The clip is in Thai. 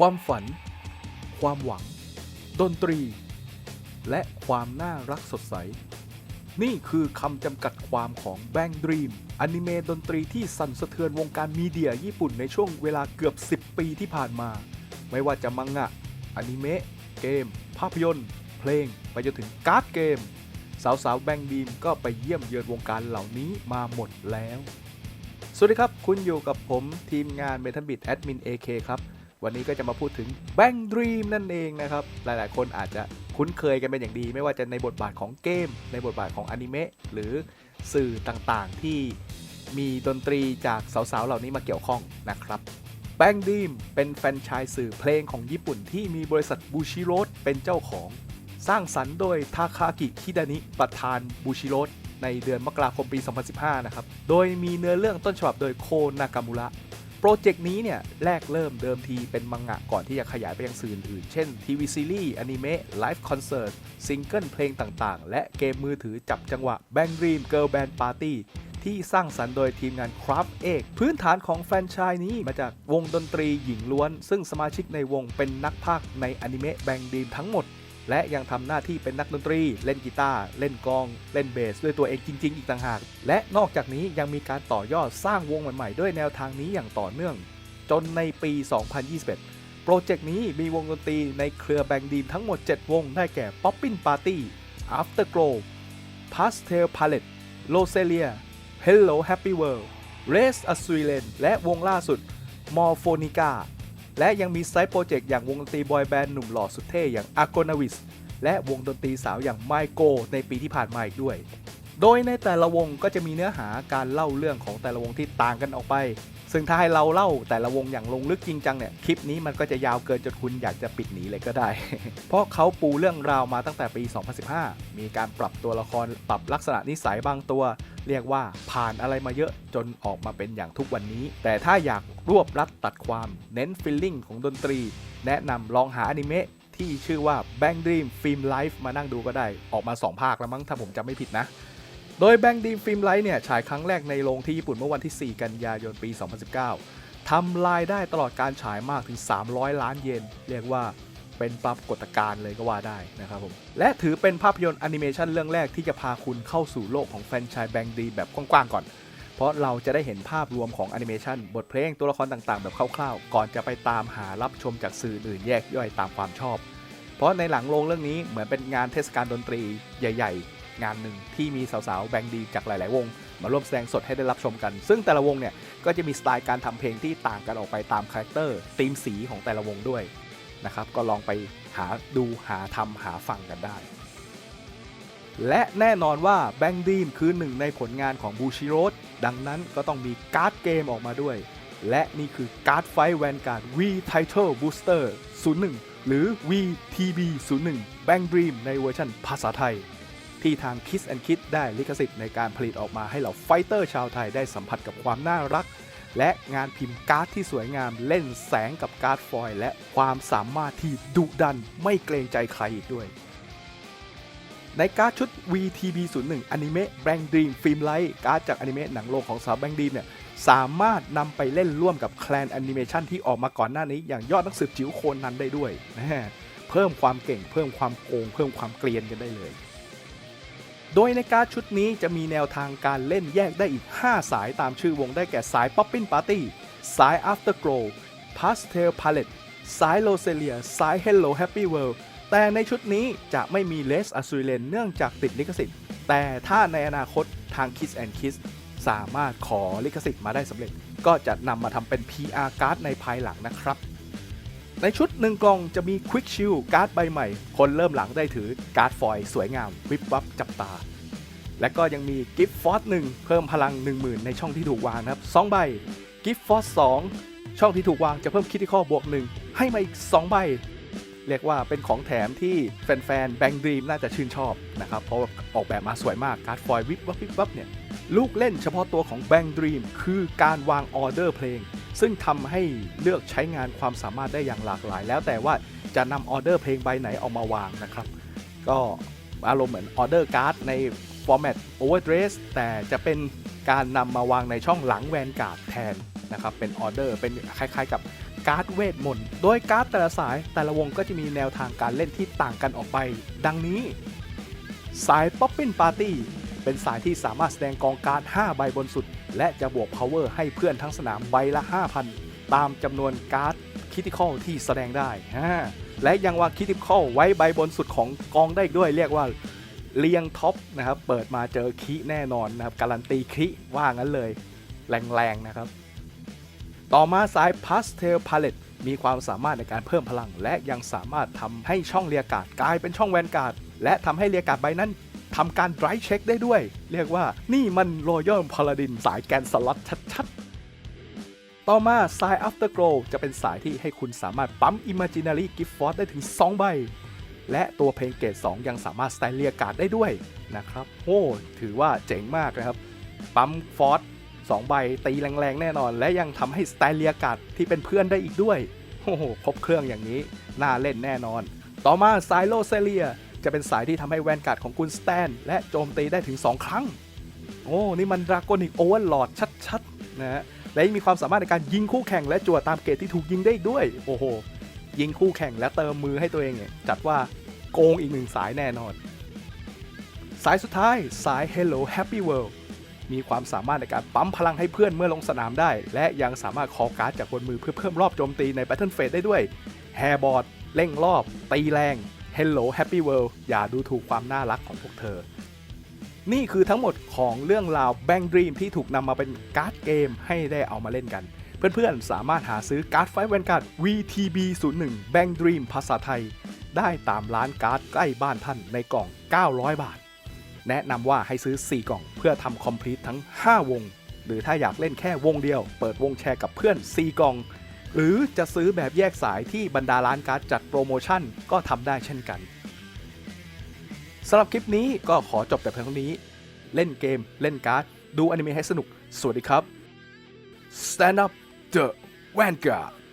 ความฝัน ความหวัง ดนตรี และความน่ารักสดใส นี่คือคำจำกัดความของ Bang Dream อนิเมะดนตรีที่สั่นสะเทือนวงการมีเดียญี่ปุ่นในช่วงเวลาเกือบ 10 ปีที่ผ่านมา ไม่ว่าจะมังงะ อนิเมะ เกม ภาพยนตร์ เพลง ไปจนถึงการ์ดเกม สาวๆ แบงดีมก็ไปเยี่ยมเยือนวงการเหล่านี้มาหมดแล้ว สวัสดีครับ คุณอยู่กับผมทีมงาน m e t a l b i t Admin AK ครับ วันนี้ก็จะมาพูดถึง Bang Dream นั่นเองนะครับ หลายๆ คนอาจจะคุ้นเคยกันเป็นอย่างดี ไม่ว่าจะในบทบาทของเกม ในบทบาทของอนิเมะหรือสื่อต่างๆ ที่มีดนตรีจากสาวๆ เหล่านี้มาเกี่ยวข้องนะครับ Bang Dream เป็นแฟรนไชส์สื่อเพลงของญี่ปุ่นที่มีบริษัทบูชิโรสเป็นเจ้าของ สร้างสรรค์โดยทาคากิคิดานิประธานบูชิโรสในเดือนมกราคมปี 2015 นะครับ โดยมีเนื้อเรื่องต้นฉบับโดยโคนากามุระ โปรเจกต์นี้เนี่ยแรกเริ่มเดิมทีเป็นมังงะก่อนที่จะขยายไปยังสื่ออื่น เช่นทีวีซีรีส์อนิเมะไลฟ์คอนเสิร์ตซิงเกิลเพลงต่างๆ และเกมมือถือจับจังหวะ Bang Dream Girl Band Party ที่สร้างสรรค์โดยทีมงาน Craft เอกพื้นฐานของแฟนชส์นี้มาจากวงดนตรีหญิงล้วน ซึ่งสมาชิกในวงเป็นนักพากย์ในอนิเมะ Bang Dream ทั้งหมด และยังทำหน้าที่เป็นนักดนตรี เล่นกีตาร์เล่นกอง เล่นเบสด้วยตัวเองจริง ๆ อีกต่างหาก และนอกจากนี้ยังมีการต่อยอดสร้างวงใหม่ๆ ด้วยแนวทางนี้อย่างต่อเนื่อง จนในปี 2021 โปรเจกต์นี้มีวงดนตรีในเครือแบงดีมทั้งหมด 7 วงได้แก่ Poppin Party Afterglow Pastel Palette Roselia Hello Happy World Race a s u i l e n และวงล่าสุด Morphonica และยังมีไซต์โปรเจกต์อย่างวงดนตรีบอยแบนด์หนุ่มหล่อสุดเท่อย่างอากอนาวิสและวงดนตรีสาวอย่างไมโกในปีที่ผ่านมาอีกด้วย โดยในแต่ละวงก็จะมีเนื้อหาการเล่าเรื่องของแต่ละวงที่ต่างกันออกไป ซึ่งถ้าให้เราเล่าแต่ละวงอย่างลงลึกจริงจังเนี่ยคลิปนี้มันก็จะยาวเกินจนคุณอยากจะปิดหนีเลยก็ได้ เพราะเขาปูเรื่องราวมาตั้งแต่ปี 2015 มีการปรับตัวละครปรับลักษณะนิสัยบางตัว เรียกว่าผ่านอะไรมาเยอะจนออกมาเป็นอย่างทุกวันนี้ แต่ถ้าอยากรวบรัดตัดความเน้นฟิลลิ่งของดนตรี แนะนำลองหาอนิเมะที่ชื่อว่า Bang Dream Film Life มานั่งดูก็ได้ออกมา 2 ภาคแล้วมั้งถ้าผมจำไม่ผิดนะ โดย Bang Dream Film Life เนี่ยฉายครั้งแรกในโรงที่ญี่ปุ่นเมื่อวันที่ 4 กันยายนปี 2019 ทำรายได้ตลอดการฉายมากถึง 300 ล้านเยน เรียกว่าเป็นปรากฏการณ์เลยก็ว่าได้นะครับผม และถือเป็นภาพยนตร์แอนิเมชันเรื่องแรกที่จะพาคุณเข้าสู่โลกของแฟรนไชส์แบงดีแบบกว้างๆก่อน เพราะเราจะได้เห็นภาพรวมของแอนิเมชันบทเพลงตัวละครต่างๆ แบบคร่าวๆ ก่อนจะไปตามหารับชมจากสื่ออื่นแยกย่อยตามความชอบ เพราะในหลังโรงเรื่องนี้เหมือนเป็นงานเทศกาลดนตรีใหญ่ ๆ งานหนึ่งที่มีสาวๆแบงดีจากหลาย ๆ วง มาร่วมแสดงสดให้ได้รับชมกัน ซึ่งแต่ละวงเนี่ยก็จะมีสไตล์การทำเพลงที่ต่างกันออกไปตามคาแรคเตอร์ธีมสีของแต่ละวงด้วยนะครับก็ลองไปหาดูหาทำหาฟังกันได้ และแน่นอนว่าแบงดีมคือหนึ่งในผลงานของบูชิโรสดังนั้นก็ต้องมีการ์ดเกมออกมาด้วย และนี่คือการ์ดไฟแวนการ์ด V Title Booster 01 หรือ VTB 01 Bang Dream ในเวอร์ชันภาษาไทย ที่ทาง Kiss and Kid ได้ลิขสิทธิ์ในการผลิตออกมาให้เหล่าไฟเตอร์ชาวไทยได้สัมผัสกับความน่ารัก และงานพิมพ์การ์ดที่สวยงามเล่นแสงกับการ์ดฟอยล์และความสามารถที่ดุดันไม่เกรงใจใครอีกด้วยในการ์ดชุด VTB01 อนิเมะ Bang Dream Film Light การ์ดจากอนิเมะหนังโลกของสาว Bang Dream เนี่ยสามารถนำไปเล่นร่วมกับแคลนแอนิเมชันที่ออกมาก่อนหน้านี้ อย่างยอดนักสืบจิ๋วโคนนั้นได้ด้วยนะฮะเพิ่มความเก่งเพิ่มความโกง เพิ่มความเกลียนกันได้เลย โดยในการ์ดชุดนี้จะมีแนวทางการเล่นแยกได้อีก 5 สายตามชื่อวงได้แก่สาย Poppin Party สาย Afterglow Pastel Palette สาย Roselia สาย Hello Happy World แต่ในชุดนี้จะไม่มี Les a s u r e n เนื่องจากติดลิขสิทธิ์ แต่ถ้าในอนาคตทาง Kiss and Kiss สามารถขอลิขสิทธิ์มาได้สำเร็จ ก็จะนำมาทำเป็น PR การ์ดในภายหลังนะครับ ในชุดหนึ่งกล่องจะมี Quick Shield การ์ดใบใหม่ คนเริ่มหลังได้ถือการ์ดฟอยสวยงาม วิบวับจับตา และก็ยังมี Gift Force 1เพิ่มพลัง 10,000 ในช่องที่ถูกวางนะครับ2ใบ Gift Force 2ช่องที่ถูกวางจะเพิ่มคิด i ค a l บวก1ให้มาอีก 2 ใบ เรียกว่าเป็นของแถมที่แฟนๆ Bang Dream น่าจะชื่นชอบนะครับ เพราะออกแบบมาสวยมากการ์ดฟอยวิบวับวิบวับเนี่ยลูกเล่นเฉพาะตัวของ Bang Dream คือการวางออเดอร์เพลง ซึ่งทำให้เลือกใช้งานความสามารถได้อย่างหลากหลาย แล้วแต่ว่าจะนำออเดอร์เพลงใบไหนออกมาวางนะครับ ก็อารมณ์เหมือนออเดอร์การ์ดในฟอร์แมต Overdress แต่จะเป็นการนำมาวางในช่องหลังแวนการ์ดแทนนะครับ เป็นออเดอร์เป็นคล้ายๆกับการ์ดเวทมนต์โดยการ์ดแต่ละสายแต่ละวงก็จะมีแนวทางการเล่นที่ต่างกันออกไป ดังนี้ สาย Poppin Party เป็นสายที่สามารถแสดงกองการ์ด 5 ใบบนสุด และจะบวก power ให้เพื่อนทั้งสนามใบละ 5,000 ตามจำนวนการ์ดคิติคอลที่แสดงได้ และยังวางคิติคอลไว้ใบบนสุดของกองได้อีกด้วย เรียกว่าเรียงท็อปนะครับ เปิดมาเจอคิแน่นอนนะครับ การันตีคิว่างั้นเลย แรงๆนะครับ ต่อมาสาย Pastel Palette มีความสามารถในการเพิ่มพลัง และยังสามารถทำให้ช่องเรียกาดกลายเป็นช่องแวนการ์ดและทำให้เรียกาดใบนั้น ทำการ dry check ได้ด้วย เรียกว่านี่มัน Royal Paladin สายแกนสล็อตชัดๆ ต่อมาสาย Afterglow จะเป็นสายที่ให้คุณสามารถปั๊ม Imaginary Gift Force ได้ถึง 2 ใบ และตัวเพลงเกต2ยังสามารถสไตล์เรียการ์ดได้ด้วยนะครับโอ้ถือว่าเจ๋งมากนะครับ ปั๊มฟอสสองใบตีแรงๆ แน่นอน และยังทำให้สไตล์เรียการ์ดที่เป็นเพื่อนได้อีกด้วยโอ้โหครบเครื่องอย่างนี้ น่าเล่นแน่นอน ต่อมาสายโลเซเลีย จะเป็นสายที่ทำให้แวนการ์ดของคุณสแตน และโจมตีได้ถึง 2 ครั้ง โอ้ นี่มันดราก้อนิกโอเวอร์ลอดชัดๆนะฮะและยังมีความสามารถในการยิงคู่แข่งและจั่วตามเกตที่ถูกยิงได้ด้วย โอ้โห ยิงคู่แข่งและเติมมือให้ตัวเองเนี่ยจัดว่าโกงอีกหนึ่งสายแน่นอน สายสุดท้ายสาย Hello Happy World มีความสามารถในการปั๊มพลังให้เพื่อนเมื่อลงสนามได้ และยังสามารถคอการ์ดจากบนมือเพื่อเพิ่มรอบโจมตีใน Battle Phase ได้ด้วย Hairbot เร่งรอบ ตีแรง Hello Happy World อย่าดูถูกความน่ารักของพวกเธอ นี่คือทั้งหมดของเรื่องราว Bang Dream ที่ถูกนำมาเป็นการ์ดเกมให้ได้เอามาเล่นกัน เพื่อนๆ สามารถหาซื้อการ์ดไฟแวนการ์ด VTB 0 1 Bang Dream ภาษาไทย ได้ตามร้านการ์ดใกล้บ้านท่านในกล่อง 900 บาท แนะนำว่าให้ซื้อ 4 กล่องเพื่อทำคอมพลีททั้ง 5 วง หรือถ้าอยากเล่นแค่วงเดียว เปิดวงแชร์กับเพื่อน 4 กล่อง หรือจะซื้อแบบแยกสายที่บรรดาร้านการ์ดจัดโปรโมชั่นก็ทำได้เช่นกันสำหรับคลิปนี้ก็ขอจบแต่เพียงเท่านี้ เล่นเกม เล่นการ์ด ดูอนิเมะให้สนุก สวัสดีครับ Stand up the Vanguard